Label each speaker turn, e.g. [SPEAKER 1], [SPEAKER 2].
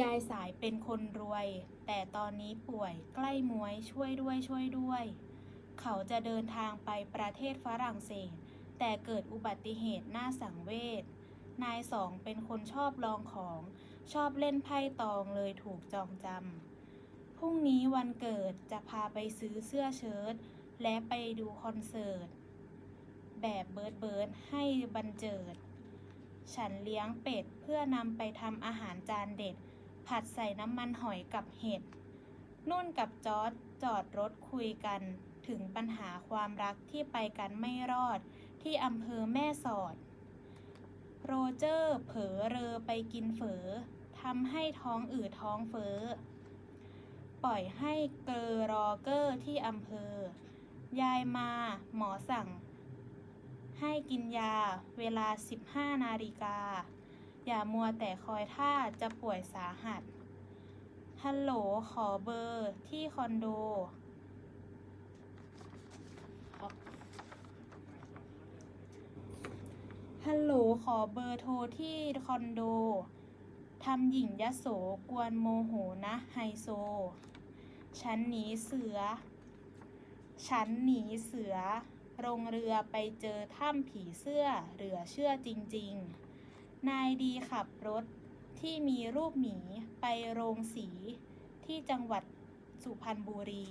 [SPEAKER 1] ยายสายเป็นคนรวย แต่ตอนนี้ป่วยใกล้มวยช่วยด้วยช่วยด้วย เขาจะเดินทางไปประเทศฝรั่งเศส แต่เกิดอุบัติเหตุน่าสังเวชนายสองเป็นคนชอบลองของชอบเล่นไพ่ตองเลยถูกจองจำพรุ่งนี้วันเกิดจะพาไปซื้อเสื้อเชิ้ตและไปดูคอนเสิร์ต แบบเบิร์ดเบิร์ดให้บันเจิด ฉันเลี้ยงเป็ดเพื่อนำไปทำอาหารจานเด็ด ผัดใส่น้ำมันหอยกับเห็ดนุ่นกับจอร์ดจอดรถคุยกัน ถึงปัญหาความรักที่ไปกันไม่รอด ที่อำเภอแม่สอด โรเจอร์เผลอเรอไปกินเฝอทำให้ท้องอืดท้องเฟ้อ ปล่อยให้เกอรอเกอร์ที่อำเภอ ยายมาหมอสั่ง ให้กินยาเวลา 15 นาฬิกา อย่ามัวแต่คอยท่าจะป่วยสาหัส ฮัลโหลขอเบอร์ที่คอนโด ฮัลโหลขอเบอร์โทรที่คอนโด ทำหญิงยโสกวนโมโหนะไฮโซ ฉันหนีเสือ ฉันหนีเสือลงเรือไปเจอถ้ำผีเสื้อเหลือเชื่อจริง ๆ นายดีขับรถที่มีรูปหมีไปโรงสีที่จังหวัดสุพรรณบุรี